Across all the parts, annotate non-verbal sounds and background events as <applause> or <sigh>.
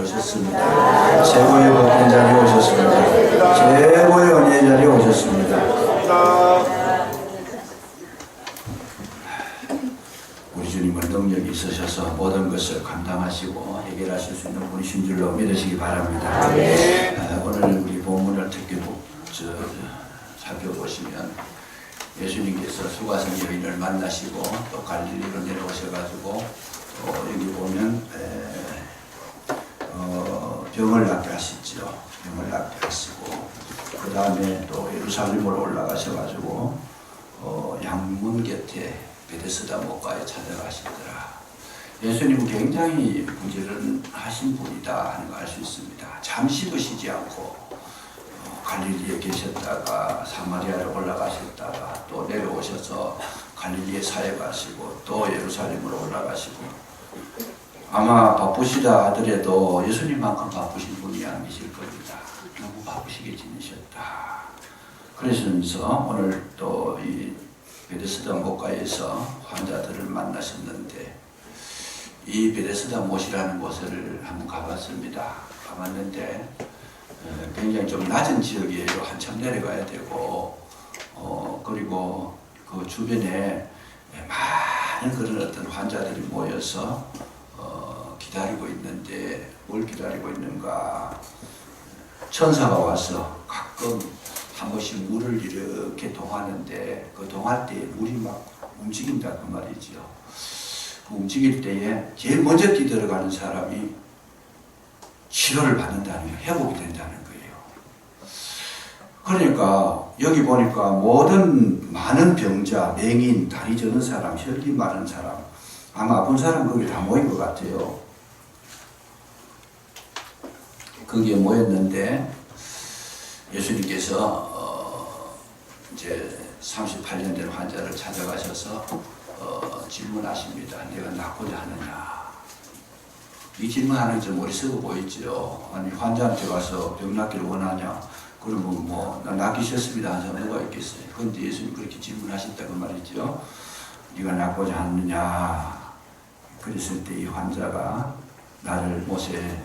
오셨습니다. 최고의 복된 자리에 오셨습니다. 최고의 은혜의 자리에 오셨습니다. 우리 주님은 능력이 있으셔서 모든 것을 감당하시고 해결하실 수 있는 분이신 줄로 믿으시기 바랍니다. 아, 오늘 우리 본문을 특히 살펴보시면 예수님께서 수가성 여인을 만나시고 또 갈릴리로 내려오셔가지고 또 여기 보면 에, 어, 병을 낫게 하시죠. 병을 낫게 하시고 그 다음에 또 예루살렘으로 올라가셔가지고 어, 양문 곁에 베데스다 목가에 찾아가시더라. 예수님은 굉장히 부지런하신 분이다 하는 걸 알 수 있습니다. 잠시도 쉬지 않고 어, 갈릴리에 계셨다가 사마리아로 올라가셨다가 또 내려오셔서 갈릴리에 사역하시고 또 예루살렘으로 올라가시고 아마 바쁘시다 하더라도 예수님만큼 바쁘신 분이 아니실 겁니다. 너무 바쁘시게 지내셨다. 그러시면서 오늘 또 이 베데스다 목가에서 환자들을 만나셨는데 이 베데스다 못이라는 곳을 한번 가봤습니다. 가봤는데 어, 굉장히 좀 낮은 지역이에요. 한참 내려가야 되고 어 그리고 그 주변에 많은 그런 어떤 환자들이 모여서 어 기다리고 있는데 뭘 기다리고 있는가 천사가 와서 가끔 한 번씩 물을 이렇게 동하는데 그 동할 때 물이 막 움직인다 그 말이죠. 그 움직일 때에 제일 먼저 뛰들어가는 사람이 치료를 받는다는 거예요. 회복이 된다는 거예요. 그러니까 여기 보니까 모든 많은 병자, 맹인, 다리 저는 사람, 혈기 많은 사람, 아마 아픈 사람 거기 다 모인 것 같아요. 거기에 모였는데 예수님께서 어 이제 38년 된 환자를 찾아가셔서 어 질문하십니다. 내가 낫고자 하느냐? 이 질문하는 게 머릿속에 보이죠. 아니 환자한테 가서 병 낫기를 원하냐? 그러면 뭐나 낫기 싫습니다 하는 사람 누가 있겠어요? 그런데 예수님 그렇게 질문하셨다고 말이죠. 네가 낫고자 하느냐? 그랬을 때 이 환자가 나를 못에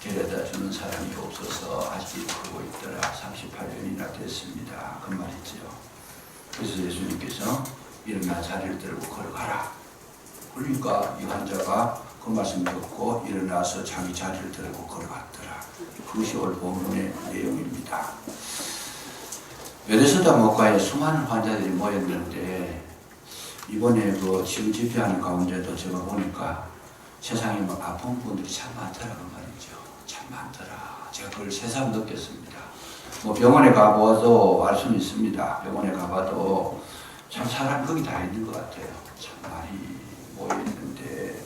데려다 주는 사람이 없어서 아직 그러고 있더라. 38년이나 됐습니다. 그 말이죠. 그래서 예수님께서 일어나 자리를 들고 걸어가라. 그러니까 이 환자가 그 말씀 듣고 일어나서 자기 자리를 들고 걸어갔더라. 그것이 오늘 본문의 내용입니다. 베데스다 목가에 수많은 환자들이 모였는데 이번에 그 치유 집회하는 가운데도 제가 보니까 세상에 막 아픈 분들이 참 많더라 그 말이죠. 참 많더라. 제가 그걸 새삼 느꼈습니다. 뭐 병원에 가봐도 알 수는 있습니다. 병원에 가봐도 참 사람 거기 다 있는 것 같아요. 참 많이 모여 있는데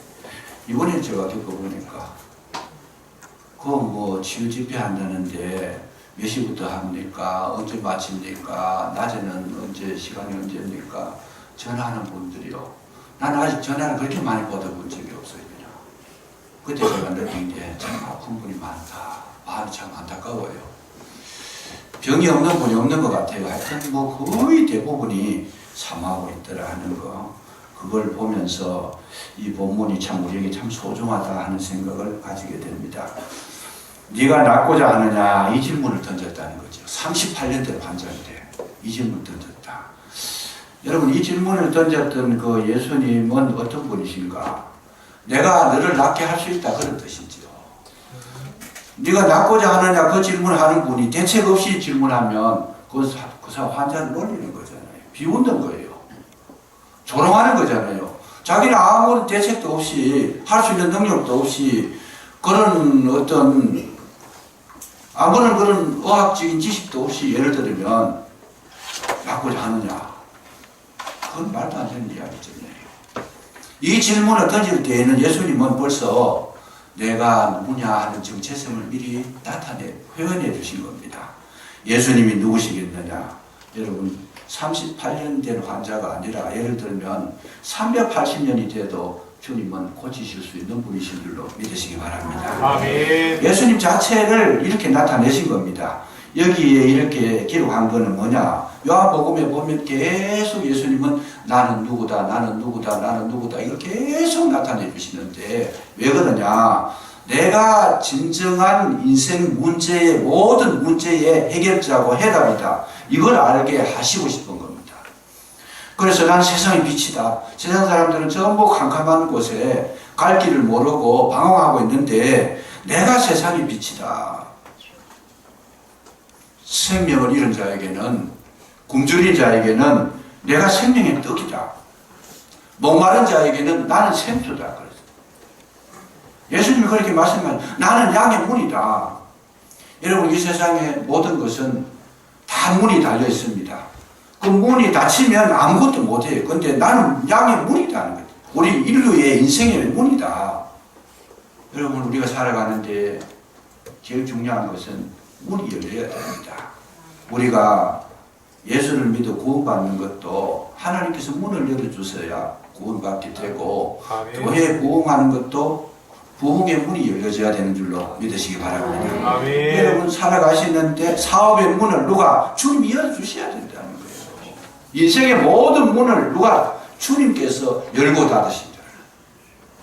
이번에 제가 겪어보니까 그뭐 치유 집회 한다는데 몇 시부터 합니까? 언제 마칩니까? 낮에는 언제 시간이 언제입니까? 전화하는 분들이요. 나는 아직 전화를 그렇게 많이 받아본 적이. 그때 제가 느낀 게 참 아픈 분이 많다. 마음이 참 안타까워요. 병이 없는 분이 없는 것 같아요. 하여튼 뭐 거의 대부분이 사망하고 있더라 하는 거. 그걸 보면서 이 본문이 참 우리에게 참 소중하다 하는 생각을 가지게 됩니다. 네가 낫고자 하느냐 이 질문을 던졌다는 거죠. 38년 된 환자인데 이 질문을 던졌다. 여러분 이 질문을 던졌던 그 예수님은 어떤 분이신가? 내가 너를 낫게 할 수 있다 그런 뜻이지요. 네가 낫고자 하느냐 그 질문하는 분이 대책 없이 질문하면 그, 사, 그 사람 환자를 놀리는 거잖아요. 비웃는 거예요. 조롱하는 거잖아요. 자기는 아무런 대책도 없이 할 수 있는 능력도 없이 그런 어떤 아무런 그런 의학적인 지식도 없이 예를 들면 낫고자 하느냐 그건 말도 안 되는 이야기잖아요. 이 질문을 던질 때에는 예수님은 벌써 내가 누구냐 하는 정체성을 미리 나타내 표현해 주신 겁니다. 예수님이 누구시겠느냐? 여러분 38년 된 환자가 아니라 예를 들면 380년이 돼도 주님은 고치실 수 있는 분이신 줄로 믿으시기 바랍니다. 아멘. 예수님 자체를 이렇게 나타내신 겁니다. 여기에 이렇게 기록한 거는 뭐냐? 요한복음에 보면 계속 예수님은 나는 누구다, 나는 누구다, 나는 누구다 이걸 계속 나타내 주시는데 왜 그러냐? 내가 진정한 인생 문제의 모든 문제의 해결자고 해답이다. 이걸 알게 하시고 싶은 겁니다. 그래서 난 세상의 빛이다. 세상 사람들은 전부 캄캄한 곳에 갈 길을 모르고 방황하고 있는데 내가 세상의 빛이다. 생명을 잃은 자에게는 굶주린 자에게는 내가 생명의 떡이다. 목마른 자에게는 나는 생수다. 예수님이 그렇게 말씀하신 나는 양의 문이다. 여러분 이 세상의 모든 것은 다 문이 달려 있습니다. 그 문이 닫히면 아무것도 못해요. 근데 나는 양의 문이다는 거예요. 우리 인류의 인생의 문이다. 여러분 우리가 살아가는데 제일 중요한 것은 문이 열려야 됩니다. 우리가 예수를 믿어 구원받는 것도 하나님께서 문을 열어주셔야 구원받게 되고. 교회 부흥하는 것도 부흥의 문이 열려져야 되는 줄로 믿으시기 바랍니다. 아멘. 여러분 살아가시는데 사업의 문을 누가 주님이 열어주셔야 된다는 거예요. 인생의 모든 문을 누가 주님께서 열고 닫으시더라.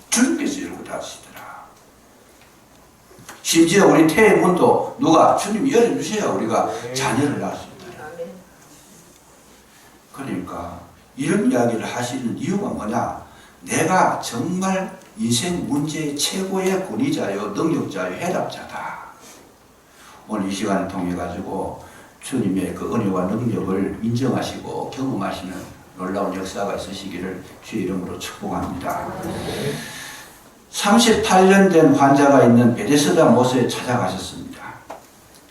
주님께서. 심지어 우리 태의 문도 누가 주님이 열어주셔야 우리가 자녀를 낳을 수 있더라. 그러니까 이런 이야기를 하시는 이유가 뭐냐? 내가 정말 인생 문제의 최고의 권위자요, 능력자요, 해답자다. 오늘 이 시간을 통해 가지고 주님의 그 은혜와 능력을 인정하시고 경험하시는 놀라운 역사가 있으시기를 주의 이름으로 축복합니다. 38년 된 환자가 있는 베데스다 모세에 찾아가셨습니다.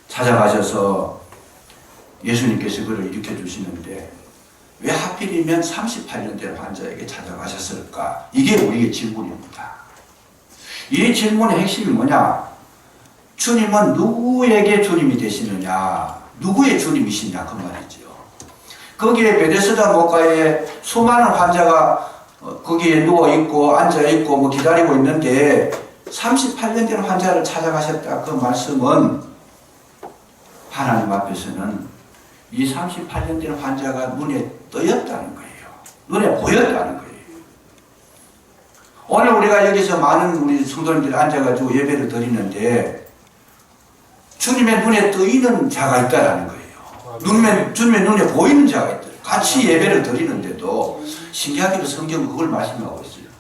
찾아가셔서 예수님께서 그를 일으켜 주시는데 왜 하필이면 38년 된 환자에게 찾아가셨을까? 이게 우리의 질문입니다. 이 질문의 핵심이 뭐냐? 주님은 누구에게 주님이 되시느냐? 누구의 주님이시냐? 그 말이죠. 거기에 베데스다 목가에 수많은 환자가 어, 거기에 누워 있고 앉아 있고 뭐 기다리고 있는데 38년 된 환자를 찾아가셨다. 그 말씀은 하나님 앞에서는 이 38년 된 환자가 눈에 떠였다는 거예요. 눈에 보였다는 거예요. 오늘 우리가 여기서 많은 우리 성도님들이 앉아가지고 예배를 드리는데 주님의 눈에 떠있는 자가 있다라는 거예요. 눈에, 주님의 눈에 보이는 자가 있다. 같이 예배를 드리는데도 신기하게도 성경은 그걸 말씀하고 있어요.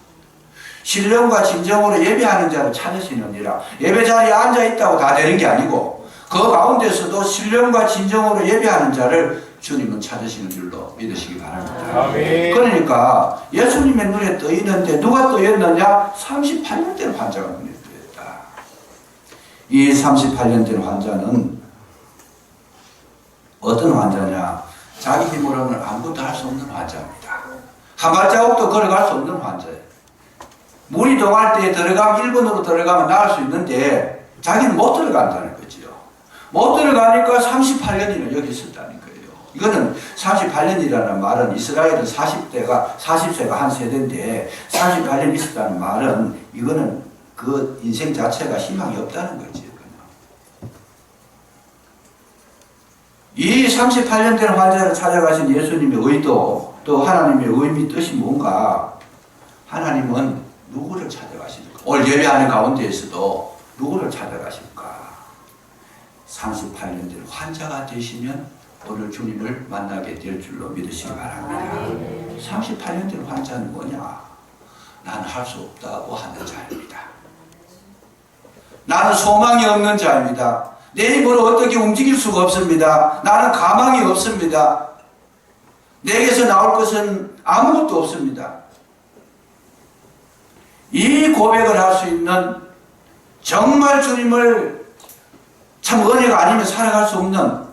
신령과 진정으로 예배하는 자를 찾으시느니라. 예배 자리에 앉아 있다고 다 되는 게 아니고 그 가운데서도 신령과 진정으로 예배하는 자를 주님은 찾으시는 줄로 믿으시기 바랍니다. 아멘. 그러니까 예수님의 눈에 떠 있는데 누가 떠있느냐? 38년 된 환자가 눈에 떠있다. 이 38년 된 환자는 어떤 환자냐? 자기 힘으로는 아무것도 할 수 없는 환자입니다. 한 발자국도 걸어갈 수 없는 환자예요. 물이 동할 때 들어가면 1번으로 들어가면 나갈 수 있는데 자기는 못 들어간다는 거지요. 못 들어가니까 38년이나 여기 있었다는 거예요. 이거는 38년이라는 말은 이스라엘은 40대가 40세가 한 세대인데 38년 있었다는 말은 이거는 그 인생 자체가 희망이 없다는 거지요. 이 38년 된 환자를 찾아가신 예수님의 의도 또 하나님의 의미 뜻이 뭔가 하나님은 누구를 찾아가실까? 오늘 예배하는 가운데에서도 누구를 찾아가실까? 38년 된 환자가 되시면 오늘 주님을 만나게 될 줄로 믿으시기 바랍니다. 38년 된 환자는 뭐냐? 나는 할 수 없다고 하는 자입니다. 나는 소망이 없는 자입니다. 내 힘으로 어떻게 움직일 수가 없습니다. 나는 가망이 없습니다. 내게서 나올 것은 아무것도 없습니다. 이 고백을 할 수 있는 정말 주님을 참 은혜가 아니면 살아갈 수 없는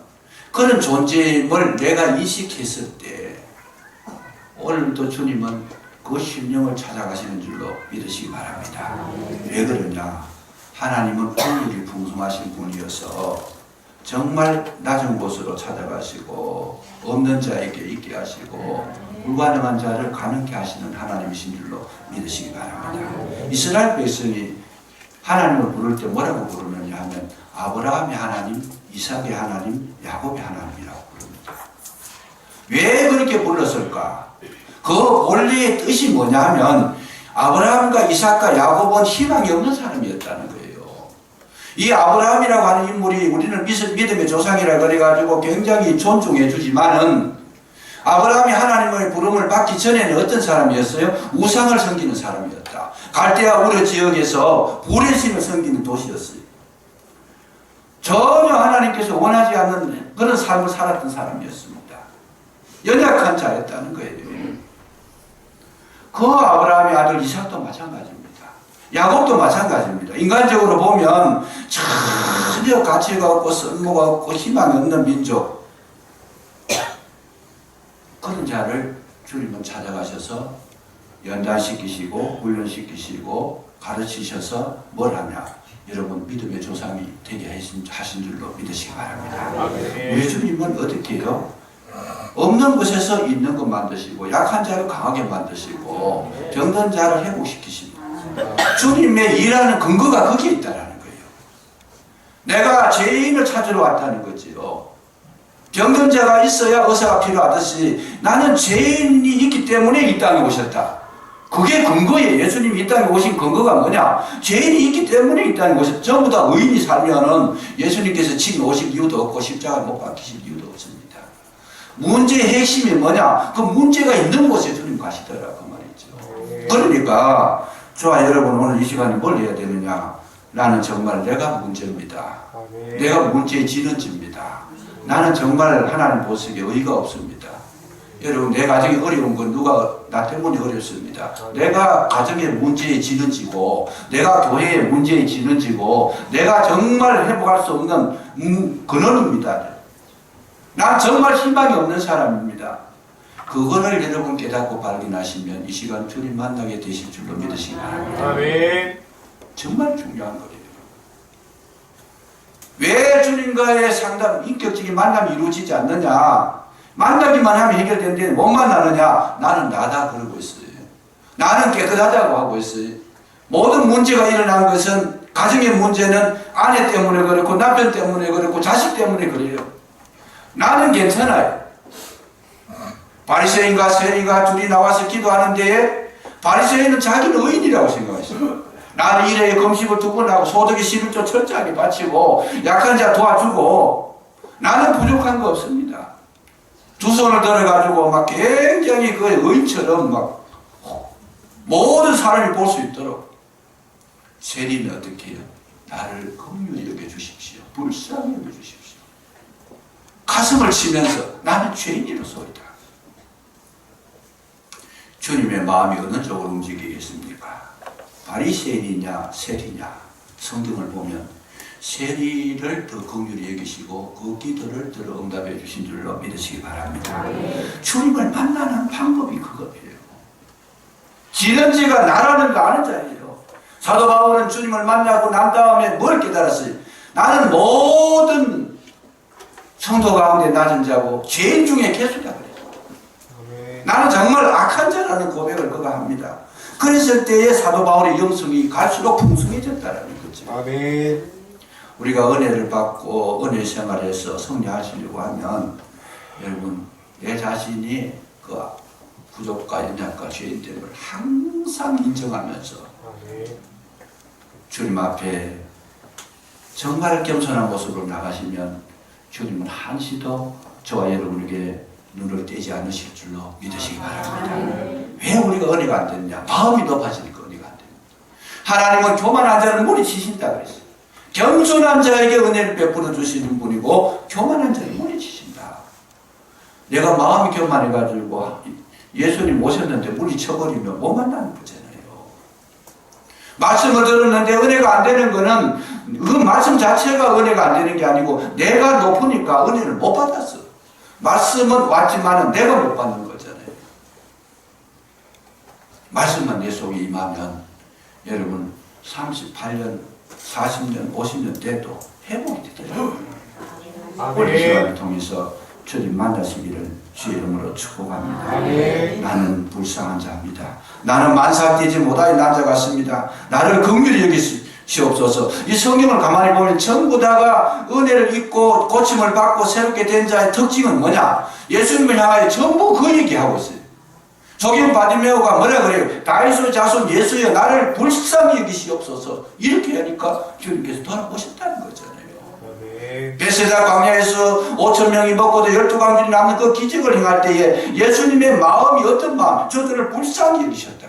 그런 존재임을 내가 인식했을 때 오늘도 주님은 그 심령을 찾아가시는 줄로 믿으시기 바랍니다. 왜 그러냐? 하나님은 풍물이 풍성하신 분이어서 정말 낮은 곳으로 찾아가시고 없는 자에게 있게 하시고 불가능한 자를 가능케 하시는 하나님이신 줄로 믿으시기 바랍니다. 이스라엘 백성이 하나님을 부를 때 뭐라고 부르느냐 하면 아브라함의 하나님, 이삭의 하나님, 야곱의 하나님이라고 부릅니다. 왜 그렇게 불렀을까? 그 원래의 뜻이 뭐냐 하면 아브라함과 이삭과 야곱은 희망이 없는 사람이었다는 거예요. 이 아브라함이라고 하는 인물이 우리는 믿- 믿음의 조상이라 그래가지고 굉장히 존중해 주지만은 아브라함이 하나님의 부름을 받기 전에는 어떤 사람이었어요? 우상을 섬기는 사람이었다. 갈대아 우르 지역에서 불의 신을 섬기는 도시였어요. 전혀 하나님께서 원하지 않는 그런 삶을 살았던 사람이었습니다. 연약한 자였다는 거예요. 그 아브라함의 아들 이삭도 마찬가지입니다. 야곱도 마찬가지입니다. 인간적으로 보면 전혀 가치가 없고 쓸모가 없고 희망이 없는 민족. <coughs> 그런 자를 주님은 찾아가셔서 연단시키시고 훈련시키시고 가르치셔서 뭘 하냐. 여러분 믿음의 조상이 되게 하신, 하신 줄로 믿으시기 바랍니다. 우리 주님은 어떻게 해요? 없는 곳에서 있는 것 만드시고 약한 자를 강하게 만드시고 병든 자를 회복시키시고 주님의 일하는 근거가 거기에 있다라는 거예요. 내가 죄인을 찾으러 왔다는 거지요. 병든 자가 있어야 의사가 필요하듯이 나는 죄인이 있기 때문에 이 땅에 오셨다. 그게 근거예요. 예수님이 이 땅에 오신 근거가 뭐냐? 죄인이 있기 때문에 이 땅에 오셨다. 전부 다 의인이 살면은 예수님께서 지금 오실 이유도 없고 십자가 못 박히실 이유도 없습니다. 문제의 핵심이 뭐냐? 그 문제가 있는 곳에 주님 가시더라고 말이죠. 그러니까 좋아 여러분 오늘 이 시간에 뭘 해야 되느냐? 나는 정말 내가 문제입니다. 내가 문제의 진원지입니다. 나는 정말 하나님 보시기에 의가 없습니다. 여러분 내 가정이 어려운 건 누가 나 때문에 어렵습니다. 내가 가정의 문제의 진원지고 내가 교회의 문제의 진원지고 내가 정말 회복할 수 없는 음, 근원입니다. 난 정말 희망이 없는 사람입니다. 그거를 여러분 깨닫고 발견하시면 이 시간 주님 만나게 되실 줄로 믿으시기 바랍니다. 아멘. 정말 중요한 거예요. 왜 주님과의 상담, 인격적인 만남이 이루어지지 않느냐? 만나기만 하면 해결되는데 못 만나느냐? 나는 나다 그러고 있어요. 나는 깨끗하다고 하고 있어요. 모든 문제가 일어난 것은 가정의 문제는 아내 때문에 그렇고 남편 때문에 그렇고 자식 때문에 그래요. 나는 괜찮아요. 바리새인과 세리가 둘이 나와서 기도하는데 바리새인은 자기는 의인이라고 생각했어요. 나는 일에 금식을 두 번 하고 소득이 11조 철저하게 바치고 약한 자 도와주고 나는 부족한 거 없습니다. 두 손을 들어가지고 막 굉장히 그 의인처럼 막 모든 사람이 볼 수 있도록 세리는 어떻게 해요? 나를 긍휼히 여겨 주십시오. 불쌍히 여겨 주십시오. 가슴을 치면서 나는 죄인이로소이다. 주님의 마음이 어느 쪽으로 움직이겠습니까? 바리새인이냐 세리냐 성경을 보면 세리를 더 긍휼히 여기시고 그 기도를 더 응답해 주신 줄로 믿으시기 바랍니다. 주님을 만나는 방법이 그거예요. 지른지가 나라는 거 아는 자예요. 사도 바울은 주님을 만나고 난 다음에 뭘 깨달았어요? 나는 모든 성도 가운데 낮은 자고 죄인 중에 개수다. 아멘. 나는 정말 악한 자라는 고백을 그가 합니다. 그랬을 때에 사도 바울의 영성이 갈수록 풍성해졌다는 거죠. 아멘. 우리가 은혜를 받고 은혜 생활에서 성리하시려고 하면 여러분 내 자신이 그 부족과 연약과 죄인됨을 항상 인정하면서. 주님 앞에 정말 겸손한 모습으로 나가시면 주님은 한시도 저와 여러분에게 눈을 떼지 않으실 줄로 믿으시기 바랍니다. 왜 우리가 은혜가 안 되느냐? 마음이 높아지니까 은혜가 안 됩니다. 하나님은 교만한 자를 물리치신다 그랬어요. 겸손한 자에게 은혜를 베풀어 주시는 분이고 교만한 자를 물리치신다. 내가 마음이 교만해가지고 예수님 오셨는데 물리쳐버리면 못 만나는 거잖아요. 말씀을 들었는데 은혜가 안 되는 거는 그 말씀 자체가 은혜가 안 되는 게 아니고 내가 높으니까 은혜를 못 받았어. 말씀은 왔지만은 내가 못 받는 거잖아요. 말씀만 내 속에 임하면 여러분 38년, 40년, 50년 돼도 회복이 되더라고요. 오늘 아멘. 시간을 통해서 주님 만나시기를 주의 이름으로 축복합니다. 아멘. 나는 불쌍한 자입니다. 나는 만삭되지 못하여 난자 같습니다. 나를 긍휼히 여기시 옵소서. 이 성경을 가만히 보면 전부 다가 은혜를 입고 고침을 받고 새롭게 된 자의 특징은 뭐냐? 예수님을 향하여 전부 그 얘기하고 있어요. 조긴 바디메오가 뭐라 그래요? 다이소 자손 예수여 나를 불쌍히 여기시옵소서 이렇게 하니까 주님께서 돌아보셨다는 거잖아요. 베세다 광야에서 5천 명이 먹고도 열두 광들이 남는 그 기적을 행할 때에 예수님의 마음이 어떤 마음? 저들을 불쌍히 여기셨다.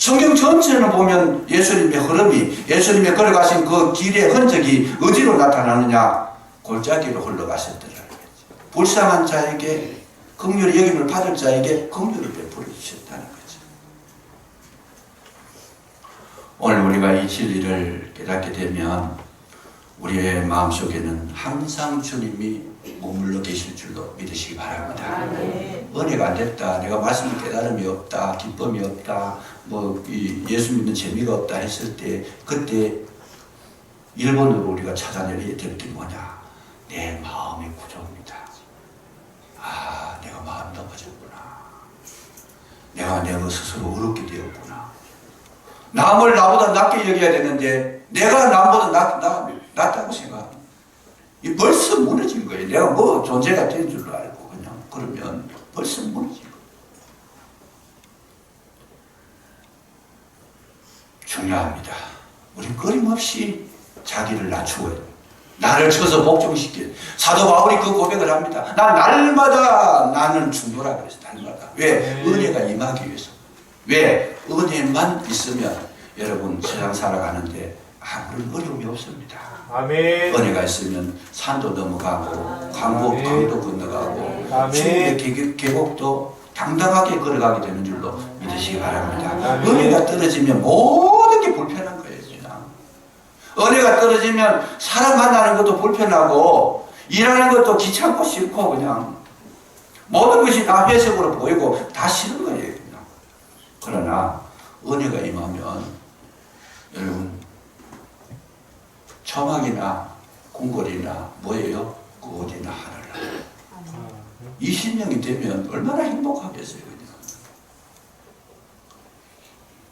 성경 전체를 보면 예수님의 흐름이 예수님의 걸어가신 그 길의 흔적이 어디로 나타나느냐? 골짜기로 흘러가셨더라는 거지. 불쌍한 자에게 긍휼히 여김을 받을 자에게 긍휼을 베풀어 주셨다는 거지. 오늘 우리가 이 진리를 깨닫게 되면 우리의 마음속에는 항상 주님이 머물러 계실 줄로 믿으시기 바랍니다. 은혜가 안 됐다. 내가 말씀을 깨달음이 없다. 기쁨이 없다. 뭐, 이 예수 믿는 재미가 없다 했을 때, 그때 1번으로 우리가 찾아내야 될 게 뭐냐? 내 마음의 구조입니다. 아, 내가 마음이 넘어졌구나. 내가 내가 스스로 어렵게 되었구나. 남을 나보다 낮게 여겨야 되는데, 내가 남보다 낮, 낮, 낮다고 생각합니다. 이 벌써 무너진 거예요. 내가 뭐 존재가 된 줄로 알고 그냥 그러면 벌써 무너진 거예요. 중요합니다. 우리 끊임없이 자기를 낮추어야 돼요. 나를 쳐서 복종시켜. 사도 바울이 그 고백을 합니다. 난 날마다 나는 충돌하 그랬어. 날마다. 왜? 네. 은혜가 임하기 위해서. 왜? 은혜만 있으면 여러분 세상 살아가는데 아무런 어려움이 없습니다. 아멘. 은혜가 있으면 산도 넘어가고 강도. 강도 건너가고 계곡- 계곡도 당당하게 걸어가게 되는 줄로 믿으시기 바랍니다. 아멘. 은혜가 떨어지면 모든 게 불편한 거예요. 그냥. 은혜가 떨어지면 사람 만나는 것도 불편하고 일하는 것도 귀찮고 싫고 그냥 모든 것이 다 회색으로 보이고 다 싫은 거예요. 그냥. 그러나 은혜가 임하면 여러분 초막이나 궁궐이나 뭐예요? 그 어디나 하늘나. 20명이 되면 얼마나 행복하겠어요.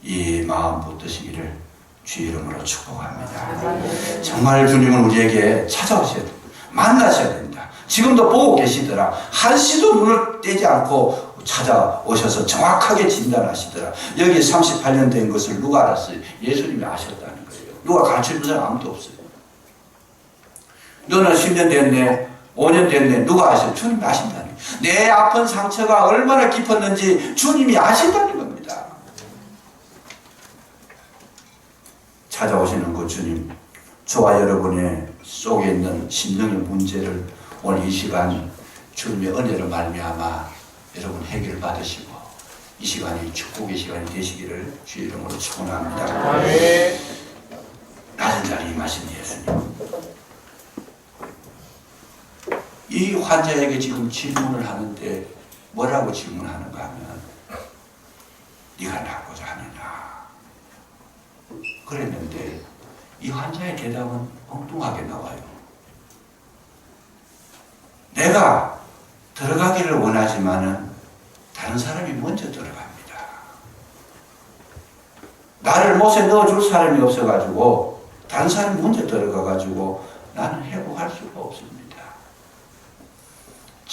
이 마음 붙드시기를 주 이름으로 축복합니다. 정말 주님은 우리에게 찾아오셔야 됩니다. 만나셔야 됩니다. 지금도 보고 계시더라. 한시도 눈을 떼지 않고 찾아오셔서 정확하게 진단하시더라. 여기 38년 된 것을 누가 알았어요? 예수님이 아셨다는 거예요. 누가 가르쳐 준 사람 아무도 없어요. 너는 10년 됐네, 5년 됐네, 누가 아셔? 주님이 아신다는 거예요. 내 아픈 상처가 얼마나 깊었는지 주님이 아신다는 겁니다. 찾아오시는 그 주님, 저와 여러분의 속에 있는 심령의 문제를 오늘 이 시간 주님의 은혜로 말미암아 여러분 해결 받으시고 이 시간이 축복의 시간이 되시기를 주 이름으로 축원합니다. 낮은 자리에 임하신 예수님. 이 환자에게 지금 질문을 하는데 뭐라고 질문하는가 하면 네가 낫고자 하느냐 그랬는데 이 환자의 대답은 엉뚱하게 나와요. 내가 들어가기를 원하지만은 다른 사람이 먼저 들어갑니다. 나를 못에 넣어줄 사람이 없어가지고 다른 사람이 먼저 들어가가지고 나는 회복할 수가 없습니다.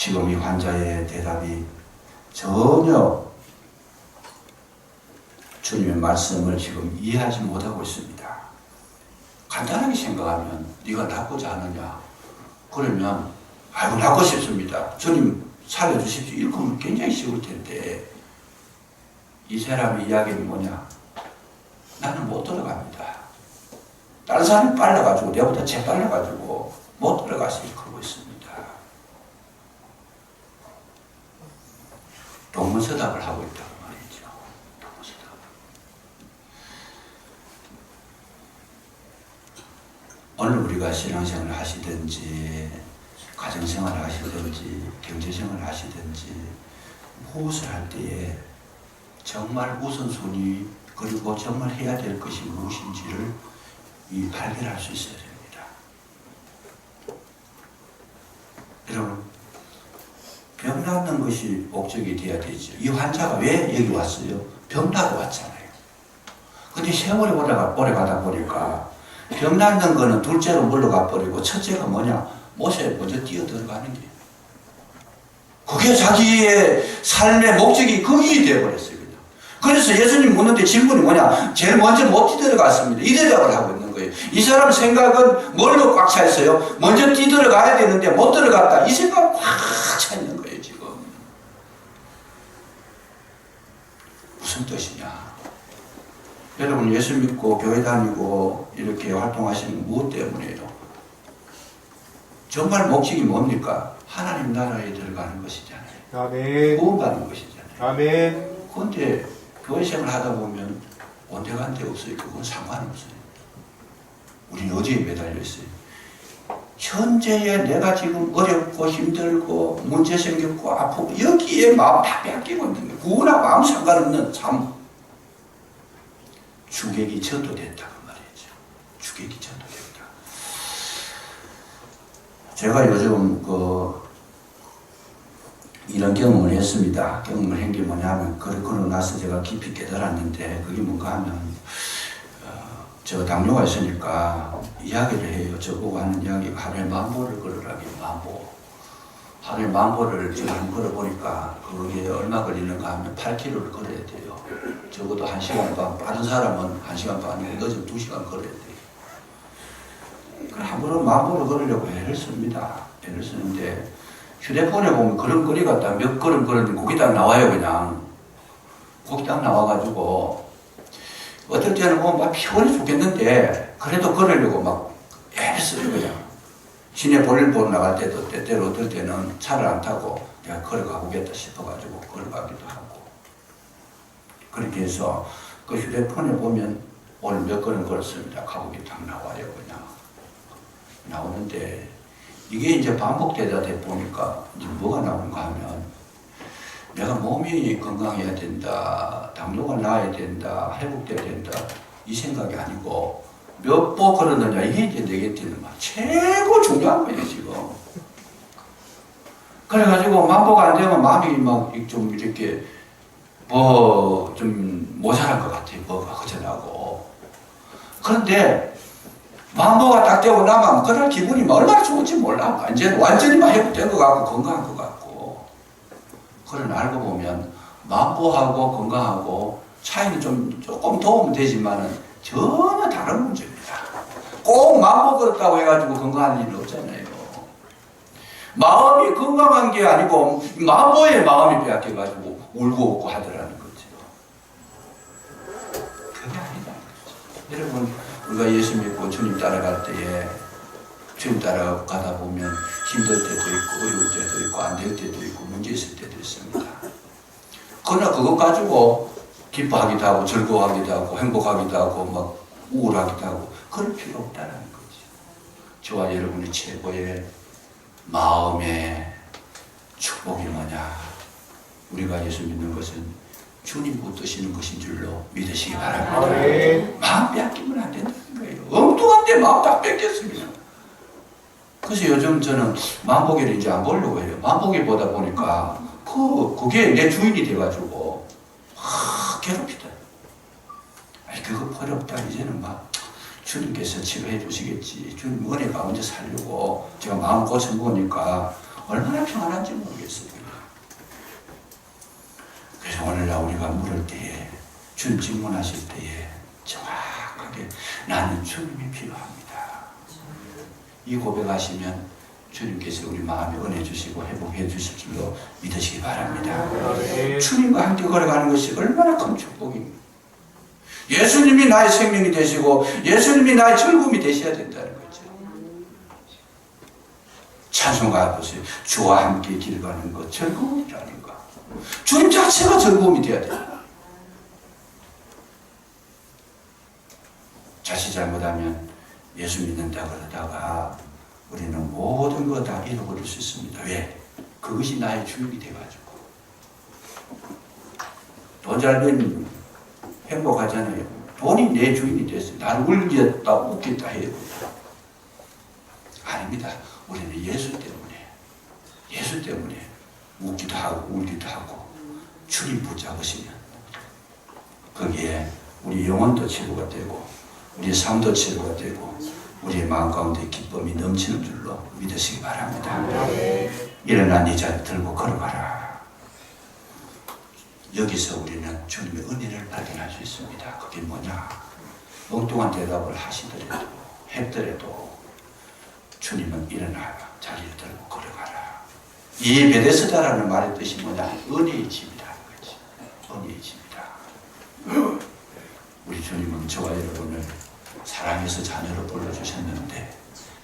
지금 이 환자의 대답이 전혀 주님의 말씀을 지금 이해하지 못하고 있습니다. 간단하게 생각하면 네가 낫고자 하느냐? 그러면 아이고 낫고 싶습니다. 주님 살려주십시오. 하면 굉장히 쉬울 텐데 이 사람의 이야기는 뭐냐? 나는 못 들어갑니다. 다른 사람이 빨라가지고 내보다 재빨라가지고 못 있습니다. 동문서답을 하고 있다고 말이죠. 동문서답. 오늘 우리가 신앙생활을 하시든지 가정생활을 하시든지 경제생활을 하시든지 무엇을 할 때에 정말 우선순위 그리고 정말 해야 될 것이 무엇인지를 이 발견할 수 있어야 됩니다. 여러분 병 낫는 것이 목적이 돼야 되죠. 이 환자가 왜 여기 왔어요? 병 나고 왔잖아요. 근데 세월이 오래가, 오래 가다 보니까 병 낫는 거는 둘째로 물러가 버리고 첫째가 뭐냐? 못에 먼저 뛰어 들어가는 게. 그게 자기의 삶의 목적이 거기 되어버렸어요. 그래서 예수님 묻는데 질문이 뭐냐? 제일 먼저 못 뛰들어갔습니다. 이 대답을 하고 있는 거예요. 이 사람 생각은 뭘로 꽉 차 있어요? 먼저 뛰들어가야 되는데 못 들어갔다. 이 생각은 꽉 차 있는 거예요, 지금. 무슨 뜻이냐? 여러분 예수 믿고 교회 다니고 이렇게 활동하시는 무엇 때문이에요? 정말 목적이 뭡니까? 하나님 나라에 들어가는 것이잖아요. 아멘. 구원받는 것이잖아요. 아멘. 그런데 교회 생활 하다 보면 온데간데 없어요. 그건 상관없어요. 우리는 어디에 매달려 있어요? 현재에 내가 지금 어렵고 힘들고 문제 생겼고 아프고 여기에 마음 다 뺏기고 있는 거예요. 구원하고 아무 상관없는 삶. 주객이 전도됐다 그 말이죠. 주객이 전도됐다. 제가 요즘 그 이런 경험을 했습니다. 경험을 한 게 뭐냐면 그러, 그러고 나서 제가 깊이 깨달았는데 그게 뭔가 하면 어, 저 당뇨가 있으니까 이야기를 해요. 저보고 하는 이야기가 하루에 만보를 걸으라고 만보. 하루에 만보를 지금 걸어보니까 그게 얼마 걸리는가 하면 8km를 걸어야 돼요. 적어도 1시간 반, 빠른 사람은 1시간 반이고 늦으면 2시간 걸어야 돼요. 한 번은 만보를 걸으려고 애를 씁니다. 애를 쓰는데 휴대폰에 보면 걸음걸이 같다 몇 걸음 걸었는데 거기 딱 나와요 그냥 거기 딱 나와가지고 어떨 때는 보면 막 피곤해 죽겠는데 그래도 걸으려고 막 써요 그냥 시내 볼일 보러 나갈 때도 때때로 어떨 때는 차를 안 타고 내가 걸어가 보겠다 싶어가지고 걸어가기도 하고. 그렇게 해서 그 휴대폰에 보면 오늘 몇 걸음 걸었습니다. 가격이 딱 나와요 그냥. 나오는데 이게 이제 반복되다 보니까 이제 뭐가 나오는가 하면 내가 몸이 건강해야 된다, 당뇨가 나아야 된다, 회복돼야 된다 이 생각이 아니고 몇 보 걸었느냐 이게 이제 내게되는 막 최고 중요한 거예요 지금. 그래가지고 만보가 안 되면 마음이 막 좀 이렇게 뭐 좀 모자란 것 같아요 뭐가 허전하고 그런데 만보가 딱 되고 나면 그날 기분이 뭐 얼마나 좋은지 몰라. 완전, 완전히 막 회복된 것 같고 건강한 것. 그걸 알고 보면 만보하고 건강하고 차이는 좀 조금 도움은 되지만은 전혀 다른 문제입니다. 꼭 만보 걸었다고 해가지고 건강한 일은 없잖아요. 마음이 건강한 게 아니고 만보의 마음이 빼앗겨가지고 울고 웃고 하더라는 거죠. 그게 아니다. 여러분 우리가 예수 믿고 주님 따라갈 때에 주님 따라가다 보면 힘들 때도 있고 어려울 때도 있고 안 될 때도 있고 문제 있을 때도 있습니다. 그러나 그것 가지고 기뻐하기도 하고 즐거워하기도 하고 행복하기도 하고 막 우울하기도 하고 그럴 필요 없다는 거죠. 저와 여러분의 최고의 마음의 축복이 뭐냐? 우리가 예수 믿는 것은 주님 붙드시는 것인 줄로 믿으시기 바랍니다. 마음 뺏기면 안 된다는 거예요. 엉뚱한 데 마음 다 뺏겼습니다. 그래서 요즘 저는 만보기를 이제 안 보려고 해요. 만보기 보다 보니까 그, 그게 내 주인이 돼가지고, 하, 괴롭히다. 아니, 그거 어렵다. 이제는 막 주님께서 치료해 주시겠지. 주님 은혜 가운데 살려고 제가 마음 고쳐 먹으니까 얼마나 평안한지 모르겠어요. 그래서 오늘날 우리가 물을 때에 주님 질문하실 때에 정확하게 나는 주님이 필요합니다. 이 고백하시면 주님께서 우리 마음에 은혜 주시고 회복해 주실 줄로 믿으시기 바랍니다. 주님과 함께 걸어가는 것이 얼마나 큰 축복입니다. 예수님이 나의 생명이 되시고 예수님이 나의 즐거움이 되셔야 된다는 거죠. 찬송가 보세요. 주와 함께 길 가는 것 즐거움이라는 거. 주님 자체가 즐거움이 되어야 된다. 자칫 잘못하면 예수 믿는다 그러다가 우리는 모든 거 다 잃어버릴 수 있습니다. 왜? 그것이 나의 주인이 돼가지고. 돈잘 벌면 행복하잖아요. 돈이 내 주인이 됐어요. 나를 울겠다, 웃겠다 해요. 아닙니다. 우리는 예수 때문에, 예수 때문에 웃기도 하고 울기도 하고 주님 붙잡으시면 거기에 우리 영혼도 치료가 되고 우리 삶도 치료가 되고 우리의 마음 가운데 기쁨이 넘치는 줄로 믿으시기 바랍니다. 일어나 네 자리 들고 걸어가라. 여기서 우리는 주님의 은혜를 발견할 수 있습니다. 그게 뭐냐? 엉뚱한 대답을 하시더라도 했더라도 주님은 일어나라. 자리를 들고 걸어가라. 이 베데스다라는 말의 뜻이 뭐냐? 은혜의 집이라는 거지. 은혜의 집이다. 우리 주님은 저와 여러분을 사랑해서 자녀로 불러주셨는데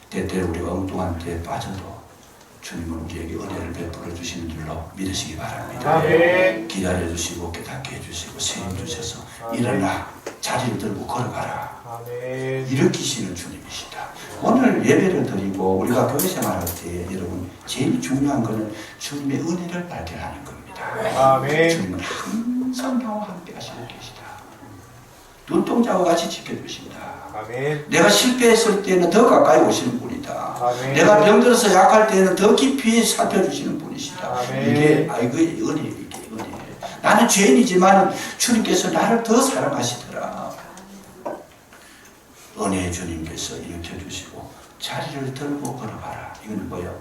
때때로 우리가 엉뚱한 데에 빠져도 주님은 우리에게 은혜를 베풀어 주시는 줄로 믿으시기 바랍니다. 아멘. 기다려 주시고 깨닫게 해주시고 세임 주셔서 일어나 자리를 들고 걸어가라 아멘. 일으키시는 주님이시다. 오늘 예배를 드리고 우리가 교회 생활할 때 여러분 제일 중요한 것은 주님의 은혜를 발견하는 겁니다. 아멘. 주님은 항상 나와 함께 하시고 계시다. 눈동자와 같이 지켜주신다. 아멘. 내가 실패했을 때는 더 가까이 오시는 분이다. 아멘. 내가 병들어서 약할 때는 더 깊이 살펴주시는 분이시다. 아멘. 이게 아이고의 은혜, 이게 은혜. 나는 죄인이지만 주님께서 나를 더 사랑하시더라. 은혜의 주님께서 일으켜 주시고 자리를 들고 걸어가라. 이건 뭐예요?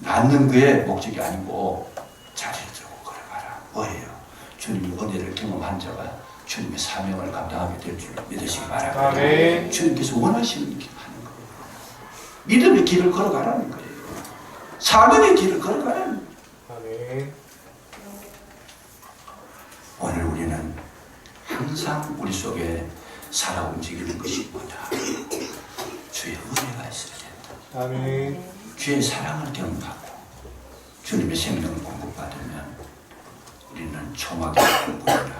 낳는 거에 목적이 아니고 자리를 들고 걸어가라. 뭐예요? 주님의 은혜를 경험한 자가 주님의 사명을 감당하게 될 줄 믿으시기 바랍니다. 아멘. 주님께서 원하시는 길 하는 거예요. 믿음의 길을 걸어가라는 거예요. 사명의 길을 걸어가라는 거예요. 아멘. 오늘 우리는 항상 우리 속에 살아 움직이는 것이 뭐냐. 주의 은혜가 있어야 된다. 아멘. 주의 사랑을 경험하고 주님의 생명을 공급받으면 우리는 초막의 공급이라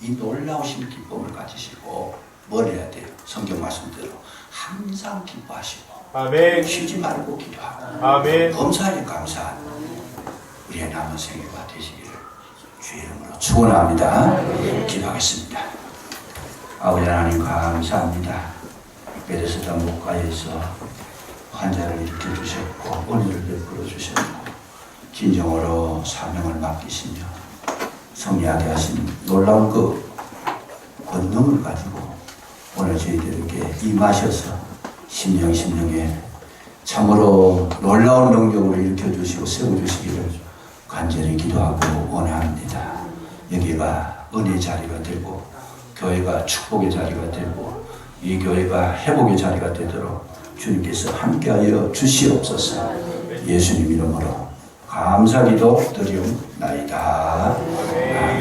이 놀라우신 기쁨을 가지시고 뭘 해야 돼요? 성경 말씀대로 항상 기뻐하시고 아멘. 쉬지 말고 기도하고 아멘. 범사에 감사한 우리의 남은 생애가 되시기를 주의 이름으로 축원합니다. 기도하겠습니다. 아버지 하나님 감사합니다. 베데스다 목가에서 환자를 일으켜 주셨고 은혜를 베풀어 주셨고 진정으로 사명을 맡기시며 성리하게 하신 놀라운 그 권능을 가지고 오늘 저희들에게 임하셔서 심령 심령에 참으로 놀라운 능력으로 일으켜주시고 세워주시기를 간절히 기도하고 원합니다. 여기가 은혜 자리가 되고 교회가 축복의 자리가 되고 이 교회가 회복의 자리가 되도록 주님께서 함께하여 주시옵소서 예수님 이름으로 감사기도 드리옵나이다. 아멘.